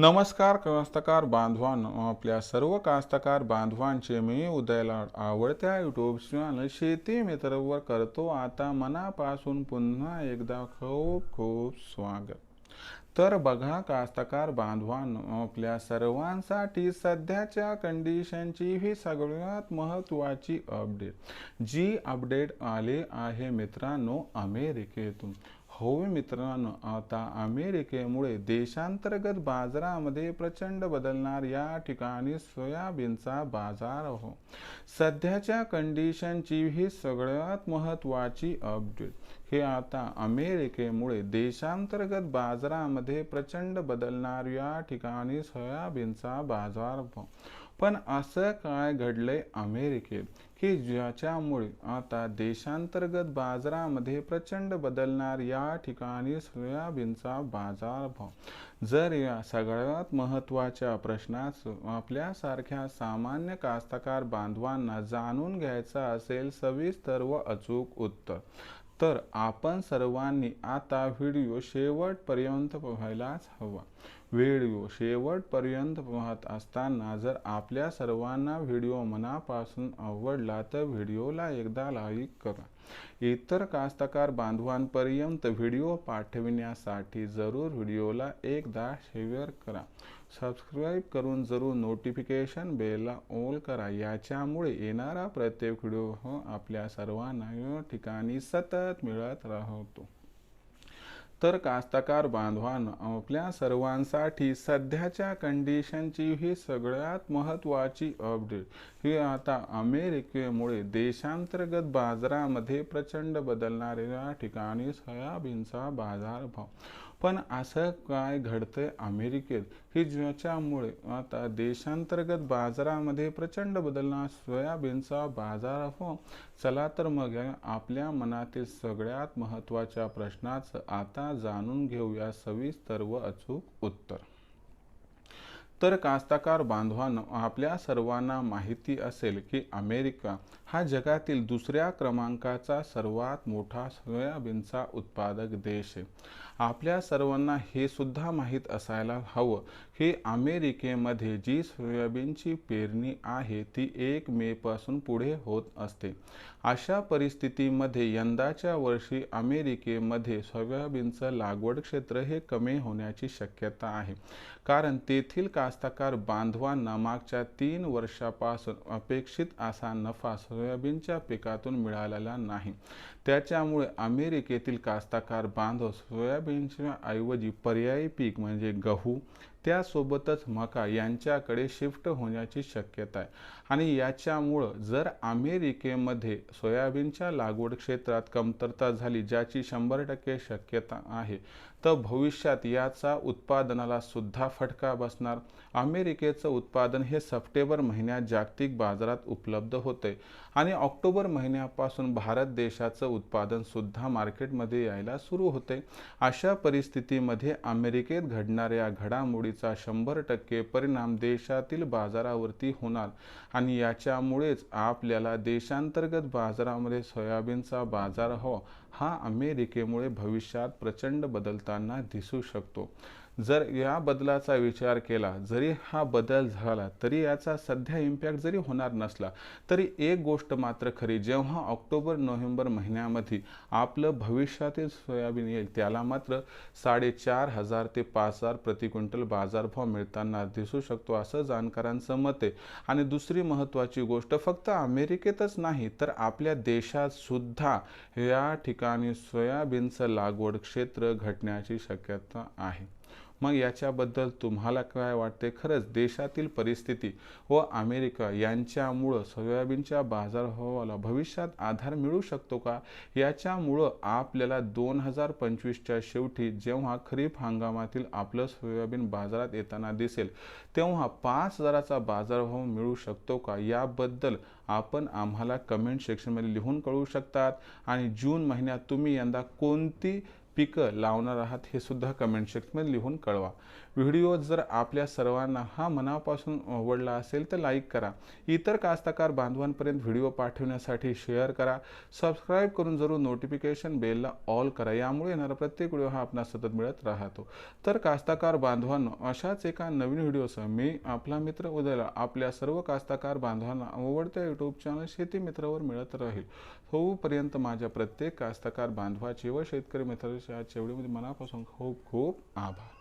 नमस्कार कास्तकार बांधवांनो आपल्या सर्व कास्तकार बांधवांचे मी उदयला आवडत्या यूट्यूब चॅनल शेती मित्रवर करतो. आता मनापासून पुन्हा एकदा खूप खूप स्वागत. तर बघा कास्तकार बांधवांनो आपल्या सर्वांसाठी सध्याच्या कंडिशनची ही सगळ्यात महत्त्वाची अपडेट जी अपडेट आली आहे मित्रांनो अमेरिकेतून. हो मित्रांनो आता अमेरिकेमुळे देशांतर्गत बाजारामध्ये प्रचंड बदलणार या ठिकाणी सोयाबीनचा बाजार हो. सध्याच्या कंडिशनची ही सगळ्यात महत्त्वाची अपडेट हे आता अमेरिकेमुळे देशांतर्गत बाजारामध्ये प्रचंड बदलणार या ठिकाणी सोयाबीनचा बाजार हो. पण असं काय घडलंय अमेरिकेत? की ज्याच्यामुळे आता देशांतर्गत बाजारामध्ये प्रचंड बदलणार या ठिकाणी सोयाबीनचा बाजारभाव. जर या सगळ्यात महत्त्वाच्या प्रश्नास आपल्यासारख्या सामान्य कास्तकार बांधवांना जाणून घ्यायचा असेल सविस्तर व अचूक उत्तर तर आपण सर्वांनी आता व्हिडिओ शेवटपर्यंत पाहायलाच हवा. व्हिडिओ शेवटपर्यंत पाहत असताना जर आपल्या सर्वांना व्हिडिओ मनापासून आवडला तर व्हिडिओला एकदा लाईक करा. इतर कास्तकार बांधवांपर्यंत व्हिडिओ पाठविण्यासाठी जरूर व्हिडिओला एकदा शेअर करा. सबस्क्राईब करून जरूर नोटिफिकेशन बेलला ऑल करा. याच्यामुळे येणारा प्रत्येक व्हिडिओ हो आपल्या सर्वांना ठिकाणी सतत मिळत राहतो. तर कास्तकार बांधवान आपल्या सर्वांसाठी सध्याच्या कंडिशनची ही सगळ्यात महत्त्वाची अपडेट ही आता अमेरिकेमुळे देशांतर्गत बाजारामध्ये प्रचंड बदलणाऱ्या ठिकाणी सोयाबीनचा बाजारभाव. पण असं काय घडतंय अमेरिकेत? की ज्याच्यामुळे आता देशांतर्गत बाजारामध्ये प्रचंड बदलणार सोयाबीनचा बाजार हो. चला तर मग आपल्या मनातील सगळ्यात महत्त्वाच्या प्रश्नाचं आता जाणून घेऊया सविस्तर व अचूक उत्तर. तर कास्ताकार बांधवांनो आपल्या सर्वांना माहिती असेल की अमेरिका हा जगातील दुसऱ्या क्रमांकाचा सर्वात मोठा सोयाबीनचा उत्पादक देश आहे. आपल्या सर्वांना हे सुद्धा माहीत असायला हवं की अमेरिकेमध्ये जी सोयाबीनची पेरणी आहे ती एक मेपासून पुढे होत असते. अशा परिस्थितीमध्ये यंदाच्या वर्षी अमेरिकेमध्ये सोयाबीनचं लागवड क्षेत्र हे कमी होण्याची शक्यता आहे. कारण तेथील कास्तकार बांधवांना मागच्या तीन वर्षापासून अपेक्षित असा नफा सोयाबीनच्या पिकातून मिळालेला नाही. त्याच्यामुळे अमेरिकेतील कास्तकार बांधव सोयाबीनच्या ऐवजी पर्यायी पीक म्हणजे गहू त्यासोबतच मका यांच्याकडे शिफ्ट होण्याची शक्यता आहे. आणि याच्यामुळं जर अमेरिकेमध्ये सोयाबीनच्या लागवड क्षेत्रात कमतरता झाली ज्याची शंभर टक्के शक्यता आहे तर भविष्यात याचा उत्पादनाला सुद्धा फटका बसणार. अमेरिकेचं उत्पादन हे सप्टेंबर महिन्यात जागतिक बाजारात उपलब्ध होते आणि ऑक्टोबर महिन्यापासून भारत देशाचं उत्पादन सुद्धा मार्केटमध्ये यायला सुरू होते अशा परिस्थितीमध्ये अमेरिकेत घडणाऱ्या घडामोडी वाढीचा शंभर टक्के परिणाम देशातील बाजारावरती होणार आणि याच्यामुळेच आपल्याला देशांतर्गत बाजारामध्ये सोयाबीनचा बाजार हो हा अमेरिकेमुळे भविष्यात प्रचंड बदलताना दिसू शकतो. जर या बदलाचा विचार केला जरी हा बदल झाला तरी याचा सध्या इम्पॅक्ट जरी होणार नसला तरी एक गोष्ट मात्र खरी जेव्हा ऑक्टोबर नोव्हेंबर महिन्यामध्ये आपलं भविष्यातील सोयाबीन येईल त्याला मात्र साडेचार हजार ते पाच हजार प्रति क्विंटल बाजारभाव मिळताना दिसू शकतो असं जाणकारांचं मत आहे. आणि दुसरी महत्त्वाची गोष्ट फक्त अमेरिकेतच नाही तर आपल्या देशात सुद्धा या ठिकाणी सोयाबीनचं लागवड क्षेत्र घटण्याची शक्यता आहे. मग याच्याबद्दल तुम्हाला काय वाटते खरंच देशातील परिस्थिती व अमेरिका यांच्यामुळं सोयाबीनच्या बाजारभावाला भविष्यात आधार मिळू शकतो का? याच्यामुळं आपल्याला दोन हजार पंचवीसच्या शेवटी जेव्हा खरीप हंगामातील आपलं सोयाबीन बाजारात येताना दिसेल तेव्हा पाच हजाराचा बाजारभाव मिळू शकतो का? याबद्दल आपण आम्हाला कमेंट सेक्शनमध्ये लिहून कळवू शकतात. आणि जून महिन्यात तुम्ही यंदा कोणती पिकं लावणार आहात हे सुद्धा कमेंट सेक्शनमध्ये लिहून कळवा. व्हिडिओ जर आपल्या सर्वांना हा मनापासून आवडला असेल तर लाईक करा. इतर कास्तकार बांधवांपर्यंत व्हिडिओ पाठवण्यासाठी शेअर करा. सबस्क्राईब करून जरूर नोटिफिकेशन बेलला ऑल करा. यामुळे येणारा प्रत्येक व्हिडिओ हा आपणास सतत मिळत राहतो. तर कास्ताकार बांधवांनो अशाच एका नवीन व्हिडिओसह मी आपला मित्र उदयला आपल्या सर्व कास्ताकार बांधवांना आवडत्या यूट्यूब चॅनल शेती मित्रावर मिळत राहील. होऊपर्यंत माझ्या प्रत्येक कास्तकार बांधवाचे व शेतकरी मित्राच्या चेवडीमध्ये मनापासून खूप खूप आभार.